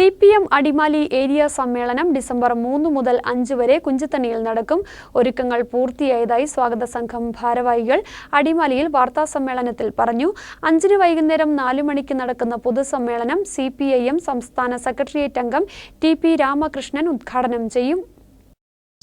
C P M Adimali area സമ്മേളനം December മൂന്ന് മുതൽ അഞ്ച് വരെ കുഞ്ചത്തണിയിൽ നടക്കും. ഒരുക്കങ്ങൾ പൂർത്തിയായതായി സ്വാഗത സംഘം ഭാരവാഹികൾ അടിമാലിയിൽ വാർത്താ സമ്മേളനത്തിൽ പറഞ്ഞു. അഞ്ചിന് വൈകുന്നേരം നാലു മണിക്ക് നടക്കുന്ന പൊതുസമ്മേളനം സി പി ഐ എം സംസ്ഥാന സെക്രട്ടേറിയറ്റ് അംഗം ടി പി രാമകൃഷ്ണൻ ഉദ്ഘാടനം ചെയ്യും.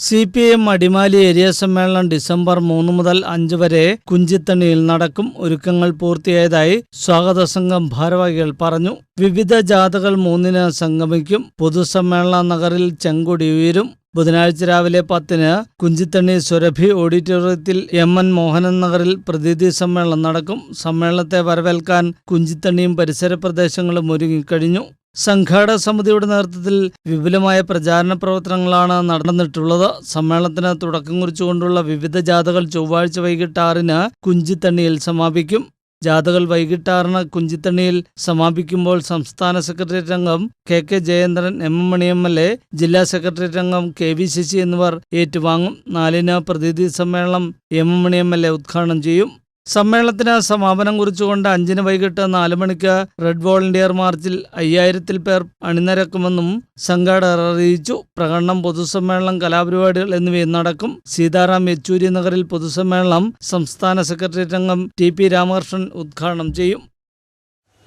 C P M Adimali area സമ്മേളനം ഡിസംബർ മൂന്ന് മുതൽ അഞ്ച് വരെ കുഞ്ചിത്തണിയിൽ നടക്കും. ഒരുക്കങ്ങൾ പൂർത്തിയായതായി സ്വാഗത സംഘം ഭാരവാഹികൾ പറഞ്ഞു. വിവിധ ജാഥകൾ മൂന്നിന് സംഗമിക്കും. പൊതുസമ്മേളന നഗറിൽ ചെങ്കൊടി ഉയരും. ബുധനാഴ്ച രാവിലെ പത്തിന് കുഞ്ചിത്തണ്ണി സുരഭി ഓഡിറ്റോറിയത്തിൽ എം എൻ മോഹനൻ നഗറിൽ പ്രതിനിധി സമ്മേളനം നടക്കും. സമ്മേളനത്തെ വരവേൽക്കാൻ കുഞ്ചിത്തണ്ണിയും പരിസര പ്രദേശങ്ങളും ഒരുങ്ങിക്കഴിഞ്ഞു. സംഘാടക സമിതിയുടെ നേതൃത്വത്തിൽ വിപുലമായ പ്രചാരണ പ്രവർത്തനങ്ങളാണ് നടന്നിട്ടുള്ളത്. സമ്മേളനത്തിന് തുടക്കം കുറിച്ചുകൊണ്ടുള്ള വിവിധ ജാഥകൾ ചൊവ്വാഴ്ച വൈകിട്ട് ആറിന് കുഞ്ചിത്തണ്ണിയിൽ സമാപിക്കും. ജാഥകൾ വൈകിട്ട് ആറിന് കുഞ്ചിത്തണ്ണിയിൽ സമാപിക്കുമ്പോൾ സംസ്ഥാന സെക്രട്ടേറിയറ്റ് അംഗം K K Jayendran M M Mani M L A ജില്ലാ സെക്രട്ടേറിയറ്റ് അംഗം കെ വി ശശി എന്നിവർ ഏറ്റുവാങ്ങും. നാലിന് പ്രതിനിധി സമ്മേളനം M M Mani M L A ഉദ്ഘാടനം ചെയ്യും. സമ്മേളനത്തിന് സമാപനം കുറിച്ചുകൊണ്ട് അഞ്ചിന് വൈകിട്ട് നാല് മണിക്ക് റെഡ് വോളണ്ടിയർ മാർച്ചിൽ അയ്യായിരത്തിൽ പേർ അണിനിരക്കുമെന്നും സംഘാടകർ അറിയിച്ചു. പ്രകടനം പൊതുസമ്മേളനം കലാപരിപാടികൾ എന്നിവയും നടക്കും. സീതാറാം യെച്ചൂരി നഗറിൽ പൊതുസമ്മേളനം സംസ്ഥാന സെക്രട്ടേറിയറ്റ് അംഗം ടി പി രാമകൃഷ്ണൻ ഉദ്ഘാടനം ചെയ്യും.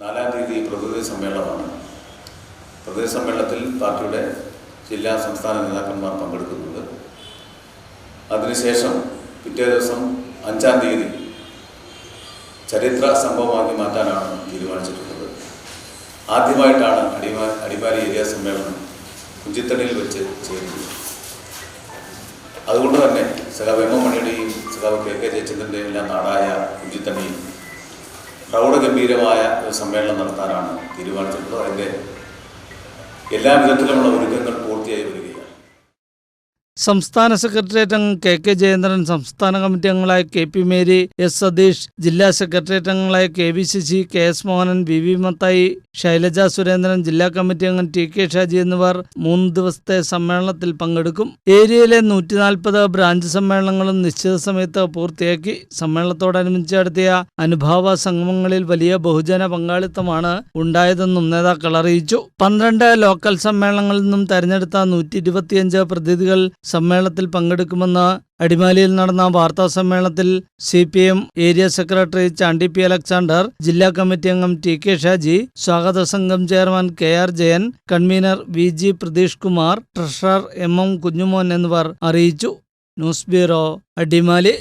നാലാം തീയതി പ്രകൃതി സമ്മേളനമാണ്. പ്രകൃതി സമ്മേളനത്തിൽ പാർട്ടിയുടെ ജില്ലാ സംസ്ഥാന നേതാക്കന്മാർ പങ്കെടുക്കുന്നുണ്ട്. അതിനുശേഷം പിറ്റേ ദിവസം അഞ്ചാം തീയതി ചരിത്ര സംഭവമാക്കി മാറ്റാനാണ് തീരുമാനിച്ചിട്ടുള്ളത്. ആദ്യമായിട്ടാണ് അടിമാ അടിമാലി ഏരിയ സമ്മേളനം കുഞ്ചിത്തണിയിൽ വെച്ച് ചെയ്യുന്നത് അതുകൊണ്ട് തന്നെ സഖാവ് എം എം മണിയുടെയും സഖാവ് കെ കെ ജയചന്ദ്രന്റെയും എല്ലാം നാടായ കുഞ്ചിത്തണിയിൽ പ്രൗഢഗംഭീരമായ ഒരു സമ്മേളനം നടത്താനാണ് തീരുമാനിച്ചിട്ടുള്ളത്. അതിന്റെ എല്ലാ വിധത്തിലുമുള്ള ഒരുക്കങ്ങൾ പൂർത്തിയായി വരികയാണ്. സംസ്ഥാന സെക്രട്ടേറിയറ്റ് അംഗം കെ കെ ജയേന്ദ്രൻ സംസ്ഥാന കമ്മിറ്റി അംഗങ്ങളായ K P Mary S Satheesh ജില്ലാ സെക്രട്ടേറിയറ്റ് അംഗങ്ങളായ K V Sasi K S Mohanan V V Mathai Shailaja Surendran ജില്ലാ കമ്മിറ്റി അംഗം ടി കെ ഷാജി എന്നിവർ മൂന്ന് ദിവസത്തെ സമ്മേളനത്തിൽ പങ്കെടുക്കും. ഏരിയയിലെ നൂറ്റി നാൽപ്പത് ബ്രാഞ്ച് സമ്മേളനങ്ങളും നിശ്ചിത സമയത്ത് പൂർത്തിയാക്കി സമ്മേളനത്തോടനുബന്ധിച്ച് നടത്തിയ അനുഭാവ സംഗമങ്ങളിൽ വലിയ ബഹുജന പങ്കാളിത്തമാണ് ഉണ്ടായതെന്നും നേതാക്കൾ അറിയിച്ചു. പന്ത്രണ്ട് ലോക്കൽ സമ്മേളനങ്ങളിൽ നിന്നും തെരഞ്ഞെടുത്ത നൂറ്റി പ്രതിനിധികൾ സമ്മേളനത്തിൽ പങ്കെടുക്കുമെന്ന് അടിമാലിയിൽ നടന്ന വാർത്താ സമ്മേളനത്തിൽ C P M area secretary Chandy P Alexander ജില്ലാ കമ്മിറ്റി അംഗം ടി കെ ഷാജി സ്വാഗത സംഘം chairman K R Jayan convener V G Pratheesh Kumar treasurer M M Kunjumon എന്നിവർ അറിയിച്ചു. News bureau Adimali.